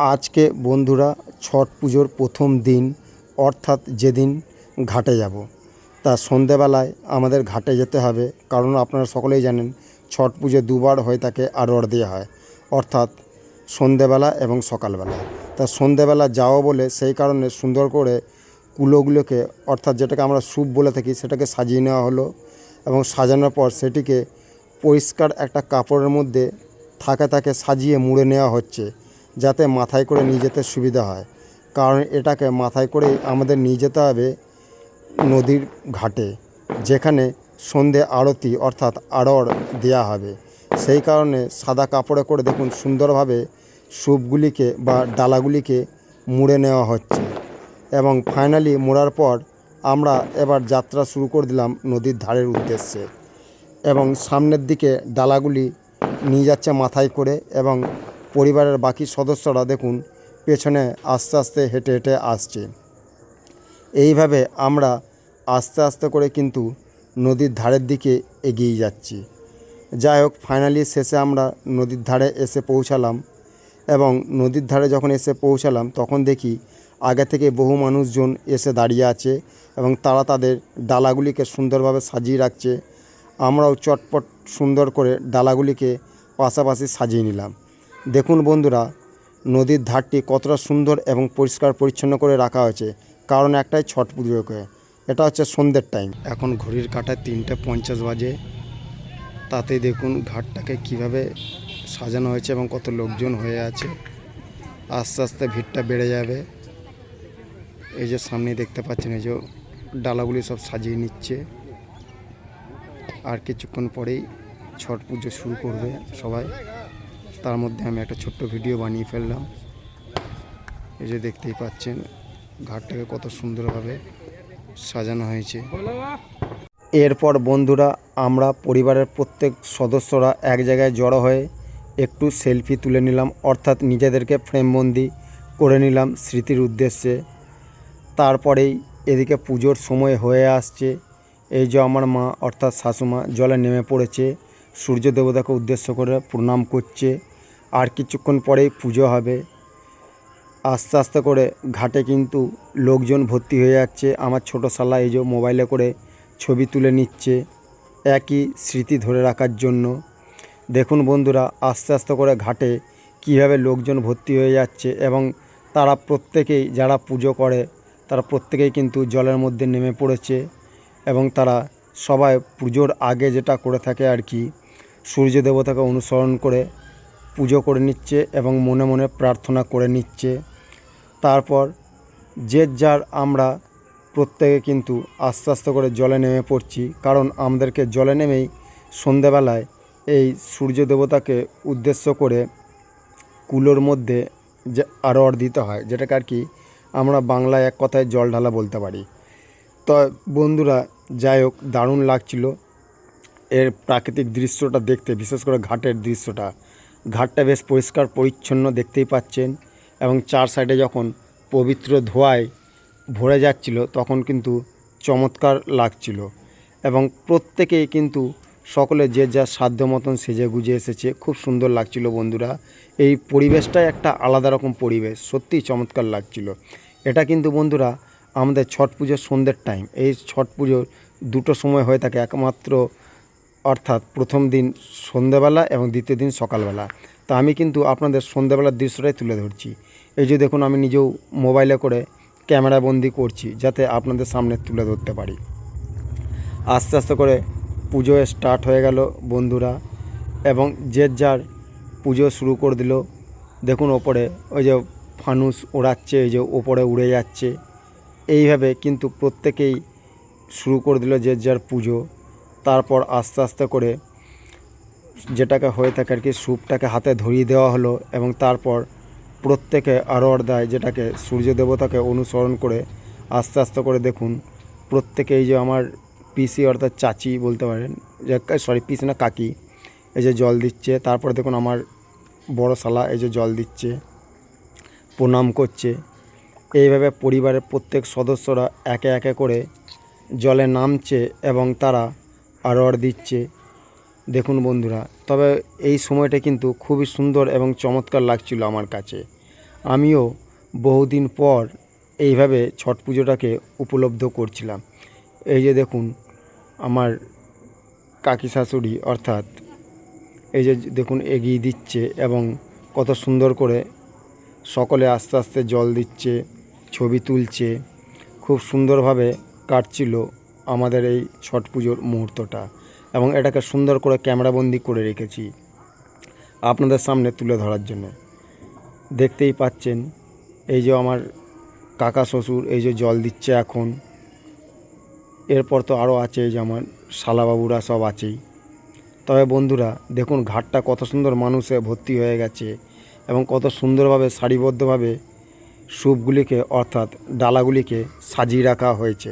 আজকে বন্ধুরা ছট পুজোর প্রথম দিন, অর্থাৎ যেদিন ঘাটে যাব। তা সন্ধেবেলায় আমাদের ঘাটে যেতে হবে, কারণ আপনারা সকলেই জানেন ছট পুজো দুবার হয়ে থাকে আরোয়ার দেওয়া হয়, অর্থাৎ সন্ধেবেলা এবং সকালবেলা। তা সন্ধেবেলা যাওয়া বলে সেই কারণে সুন্দর করে কুলোগুলোকে, অর্থাৎ যেটাকে আমরা স্যুপ বলে থাকি, সেটাকে সাজিয়ে নেওয়া হলো এবং সাজানোর পর সেটিকে পরিষ্কার একটা কাপড়ের মধ্যে থাকে থাকে সাজিয়ে মুড়ে নেওয়া হচ্ছে। যাতে মাথায় করে নিয়ে যেতে সুবিধা হয়। কারণ এটাকে মাথায় করেই আমাদের নিয়ে যেতে হবে নদীর ঘাটে, যেখানে সন্ধে আরতি অর্থাৎ আড়র দেয়া হবে। সেই কারণে সাদা কাপড়ে করে দেখুন সুন্দরভাবে স্যুপগুলিকে বা ডালাগুলিকে মুড়ে নেওয়া হচ্ছে। এবং ফাইনালি মোড়ার পর আমরা এবার যাত্রা শুরু করে দিলাম নদীর ধারের উদ্দেশ্যে। এবং সামনের দিকে ডালাগুলি নিয়ে যাচ্ছে মাথায় করে এবং পরিবারের বাকি সদস্যরা দেখুন পেছনে আস্তে আস্তে হেঁটে হেঁটে আসছে। এইভাবে আমরা আস্তে আস্তে করে কিন্তু নদীর ধারের দিকে এগিয়ে যাচ্ছি। যাই হোক ফাইনালি শেষে আমরা নদীর ধারে এসে পৌঁছালাম এবং নদীর ধারে যখন এসে পৌঁছালাম, তখন দেখি আগে থেকে বহু মানুষজন এসে দাঁড়িয়ে আছে এবং তারা তাদের ডালাগুলিকে সুন্দরভাবে সাজিয়ে রাখছে। আমরাও চটপট সুন্দর করে ডালাগুলিকে পাশাপাশি সাজিয়ে নিলাম। দেখুন বন্ধুরা, নদীর ধারটি কতটা সুন্দর এবং পরিষ্কার পরিচ্ছন্ন করে রাখা হয়েছে। কারণ একটাই ছট পুজোকে, এটা হচ্ছে সন্ধ্যের টাইম এখন ঘড়ির কাঁটায় তিনটে পঞ্চাশ বাজে। তাতে দেখুন ঘাটটাকে কীভাবে সাজানো হয়েছে এবং কত লোকজন হয়ে আছে। আস্তে আস্তে ভিড়টা বেড়ে যাবে। এই যে সামনে দেখতে পাচ্ছেন, এই যে ডালাগুলি সব সাজিয়ে নিচ্ছে। আর কিছুক্ষণ পরেই ছট পুজো শুরু করবে সবাই। তার মধ্যে আমি একটা ছোট্ট ভিডিও বানিয়ে ফেললাম। এই যে দেখতেই পাচ্ছেন, ঘাটটাকে কত সুন্দরভাবে সাজানো হয়েছে। এরপর বন্ধুরা, আমরা পরিবারের প্রত্যেক সদস্যরা এক জায়গায় জড়ো হয়ে একটু সেলফি তুলে নিলাম, অর্থাৎ নিজেদেরকে ফ্রেমবন্দি করে নিলাম স্মৃতির উদ্দেশ্যে। তারপরেই এদিকে পুজোর সময় হয়ে আসছে। এই যে আমার মা, অর্থাৎ শাশুমা, জলে নেমে পড়েছে। সূর্য দেবতাকে উদ্দেশ্য করে প্রণাম করছে। আর কিছুক্ষণ পরেই পুজো হবে। আস্তে আস্তে করে ঘাটে কিন্তু লোকজন ভর্তি হয়ে যাচ্ছে। আমার ছোটো শালা এই যে মোবাইলে করে ছবি তুলে নিচ্ছে একই স্মৃতি ধরে রাখার জন্য। দেখুন বন্ধুরা, আস্তে আস্তে করে ঘাটে কীভাবে লোকজন ভর্তি হয়ে যাচ্ছে এবং তারা প্রত্যেকেই যারা পুজো করে, তারা প্রত্যেকেই কিন্তু জলের মধ্যে নেমে পড়েছে এবং তারা সবাই পুজোর আগে যেটা করে থাকে আর কি। সূর্য দেবতাকে অনুসরণ করে পুজো করে নিচ্ছে এবং মনে মনে প্রার্থনা করে নিচ্ছে। তারপর যে যার আমরা প্রত্যেকে কিন্তু আস্তে আস্তে করে জলে নেমে পড়ছি, কারণ আমাদেরকে জলে নেমেই সন্ধেবেলায় এই সূর্য দেবতাকে উদ্দেশ্য করে কুলোর মধ্যে যে আরোয়ার দিতে হয়, যেটাকে আর কি আমরা বাংলায় এক কথায় জল ঢালা বলতে পারি। তো বন্ধুরা, যাই হোক, দারুণ লাগছিল। এর প্রাকৃতিক দৃশ্যটা দেখতে, বিশেষ করে ঘাটের দৃশ্যটা। ঘাটটা বেশ পরিষ্কার, পরিচ্ছন্ন দেখতেই পাচ্ছেন এবং চার সাইডে যখন পবিত্র ধোঁয়ায় ভরে যাচ্ছিল, তখন কিন্তু চমৎকার লাগছিল এবং প্রত্যেকেই কিন্তু সকলে যে যা সাধ্য মতন সেজে গুজে এসেছে, খুব সুন্দর লাগছিল বন্ধুরা। এই পরিবেশটাই একটা আলাদা রকম পরিবেশ, সত্যিই চমৎকার লাগছিল। এটা কিন্তু বন্ধুরা আমাদের ছট পুজোর সন্ধ্যের টাইম এই ছট পুজোর দুটো সময় হয়ে থাকে, একমাত্র অর্থাৎ প্রথম দিন সন্ধেবেলা এবং দ্বিতীয় দিন সকালবেলা। তা আমি কিন্তু আপনাদের সন্ধেবেলার দৃশ্যটাই তুলে ধরছি। এই যে দেখুন, আমি নিজেও মোবাইলে করে ক্যামেরা বন্দি করছি যাতে আপনাদের সামনে তুলে ধরতে পারি। আস্তে আস্তে করে পুজো স্টার্ট হয়ে গেল বন্ধুরা এবং যে যার পুজো শুরু করে দিল। দেখুন, ওপরে ওই যে ফানুস ওড়াচ্ছে, এই যে ওপরে উড়ে যাচ্ছে। এইভাবে কিন্তু প্রত্যেকেই শুরু করে দিল যে যার পুজো। তারপর আস্তে আস্তে করে যেটাকে হয়ে থাকে আর কি স্যুপটাকে হাতে ধরিয়ে দেওয়া হলো এবং তারপর প্রত্যেকে আরোয়ার দেয় যেটাকে সূর্য দেবতাকে অনুসরণ করে আস্তে আস্তে করে দেখুন, প্রত্যেকে এই যে আমার পিসি অর্থাৎ চাচি বলতে পারেন, যে সরি পিসি না, কাকি, এই যে জল দিচ্ছে, তারপরে দেখুন আমার বড় শালা এই যে জল দিচ্ছে, প্রণাম করছে, এইভাবে পরিবারের প্রত্যেক সদস্যরা একে একে করে জলে নামছে এবং তারা আরোয়ার দিচ্ছে। দেখুন বন্ধুরা, তবে এই সময়টা কিন্তু খুবই সুন্দর এবং চমৎকার লাগছিল আমার কাছে। আমিও বহুদিন পর এইভাবে ছট পুজোটাকে উপলব্ধ করছিলাম। এই যে দেখুন, আমার কাকি শাশুড়ি, অর্থাৎ এই যে দেখুন, এগিয়ে দিচ্ছে এবং কত সুন্দর করে সকলে আস্তে আস্তে জল দিচ্ছে, ছবি তুলছে, খুব সুন্দরভাবে কাটছিল আমাদের এই ছট পুজোর মুহূর্তটা এবং এটাকে সুন্দর করে ক্যামেরাবন্দি করে রেখেছি আপনাদের সামনে তুলে ধরার জন্য। দেখতেই পাচ্ছেন, এই যে আমার কাকা শ্বশুর এই যে জল দিচ্ছে এখন। এরপর তো আরও আছে এই যে আমার শালাবাবুরা সব আছেই। তবে বন্ধুরা, দেখুন ঘাটটা কত সুন্দর মানুষে ভর্তি হয়ে গেছে এবং কত সুন্দরভাবে সারিবদ্ধভাবে স্যুপগুলিকে অর্থাৎ ডালাগুলিকে সাজিয়ে রাখা হয়েছে।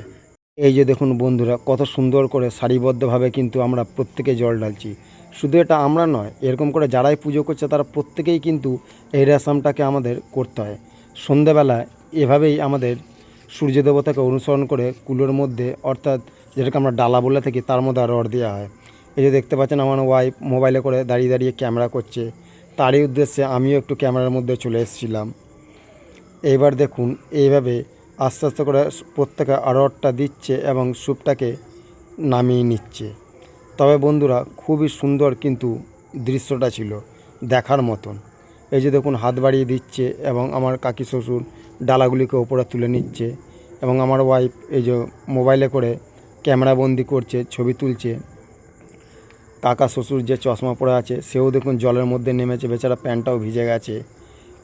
এই যে দেখুন বন্ধুরা, কত সুন্দর করে সারিবদ্ধভাবে কিন্তু আমরা প্রত্যেকে জল ঢালছি। শুধু এটা আমরা নয়, এরকম করে যারাই পুজো করছে তারা প্রত্যেকেই কিন্তু এই রেশমটাকে আমাদের করতে হয়। সন্ধেবেলা এভাবেই আমাদের সূর্য দেবতাকে অনুসরণ করে কুলোর মধ্যে, অর্থাৎ যেটাকে আমরা ডালা বলে থাকি, তার মধ্যে রড দেওয়া হয়। এই যে দেখতে পাচ্ছেন আমার ওয়াইফ মোবাইলে করে দাঁড়িয়ে দাঁড়িয়ে ক্যামেরা করছে। তারই উদ্দেশ্যে আমিও একটু ক্যামেরার মধ্যে চলে এসেছিলাম। এইবার দেখুন, এইভাবে আস্তে আস্তে করে প্রত্যেকে আড়টটা দিচ্ছে এবং স্যুপটাকে নামিয়ে নিচ্ছে। তবে বন্ধুরা, খুবই সুন্দর কিন্তু দৃশ্যটা ছিল দেখার মতন। এই যে দেখুন, হাত বাড়িয়ে দিচ্ছে এবং আমার কাকি শ্বশুর ডালাগুলিকে ওপরে তুলে নিচ্ছে এবং আমার ওয়াইফ এই যে মোবাইলে করে ক্যামেরা বন্দি করছে, ছবি তুলছে। কাকা শ্বশুর যে চশমা পরে আছে, সেও দেখুন জলের মধ্যে নেমেছে, বেচারা প্যান্টটাও ভিজে গেছে।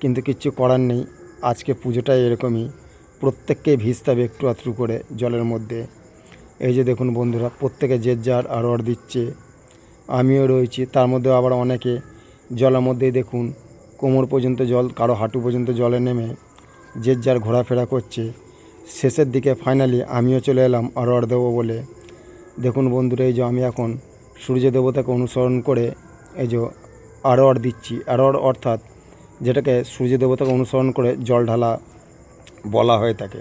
কিন্তু কিচ্ছু করার নেই, আজকে পুজোটাই এরকমই। প্রত্যেককে ভিজতে হবে একটু আধটু করে জলের মধ্যে। এই যে দেখুন বন্ধুরা, প্রত্যেকে যে যার আরোয়ার দিচ্ছে, আমিও রয়েছি, তার মধ্যে আবার অনেকে। জলের মধ্যেই দেখুন, কোমর পর্যন্ত জল, কারও হাঁটু পর্যন্ত জলে নেমে যে যার ঘোরাফেরা করছে। শেষের দিকে ফাইনালি আমিও চলে এলাম আরোয়ার দেবো বলে। দেখুন বন্ধুরা, এই যে আমি এখন সূর্য দেবতাকে অনুসরণ করে এই যে আরোয়ার দিচ্ছি। আরোয়ার অর্থাৎ যেটাকে সূর্য দেবতাকে অনুসরণ করে জল ঢালা বলা হয়ে থাকে।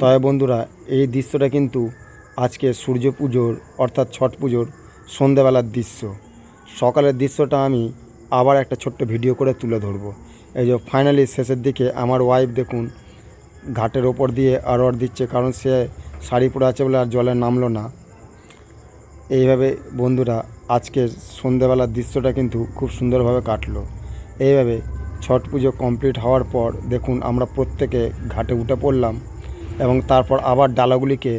তবে বন্ধুরা, এই দৃশ্যটা কিন্তু আজকে সূর্য পুজোর অর্থাৎ ছট পুজোর সন্ধেবেলার দৃশ্য। সকালের দৃশ্যটা আমি আবার একটা ছোট্ট ভিডিও করে তুলে ধরবো। এই যে ফাইনালি শেষের দিকে আমার ওয়াইফ দেখুন, ঘাটের ওপর দিয়ে আরোয়ার দিচ্ছে কারণ সে শাড়ি পরে আছে বলে আর জলে নামলো না। এইভাবে বন্ধুরা, আজকের সন্ধেবেলার দৃশ্যটা কিন্তু খুব সুন্দরভাবে কাটলো। এইভাবে ছট পুজো কমপ্লিট হওয়ার পর দেখুন আমরা প্রত্যেকে ঘাটে উঠে পড়লাম এবং তারপর আবার ডালাগুলিকে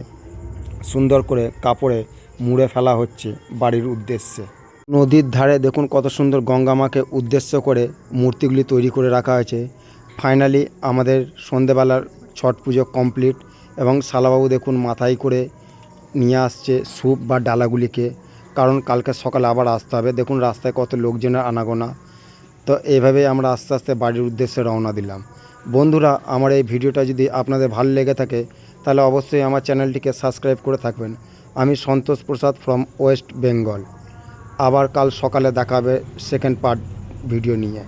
সুন্দর করে কাপড়ে মুড়ে ফেলা হচ্ছে বাড়ির উদ্দেশ্যে। নদীর ধারে দেখুন কত সুন্দর গঙ্গা মাকে উদ্দেশ্য করে মূর্তিগুলি তৈরি করে রাখা হয়েছে। ফাইনালি আমাদের সন্ধেবেলার ছট পুজো কমপ্লিট এবং শালাবাবু দেখুন মাথায় করে নিয়ে আসছে স্যুপ বা ডালাগুলিকে, কারণ কালকে সকালে আবার আসতে হবে। দেখুন রাস্তায় কত লোকজনের আনাগোনা। তো এইভাবেই আমরা আস্তে আস্তে বাড়ির উদ্দেশ্যে রওনা দিলাম। বন্ধুরা, আমার এই ভিডিওটা যদি আপনাদের ভালো লেগে থাকে, তাহলে অবশ্যই আমার চ্যানেলটিকে সাবস্ক্রাইব করে থাকবেন। আমি সন্তোষ প্রসাদ ফ্রম ওয়েস্ট বেঙ্গল আবার কাল সকালে দেখাবে সেকেন্ড পার্ট ভিডিও নিয়ে।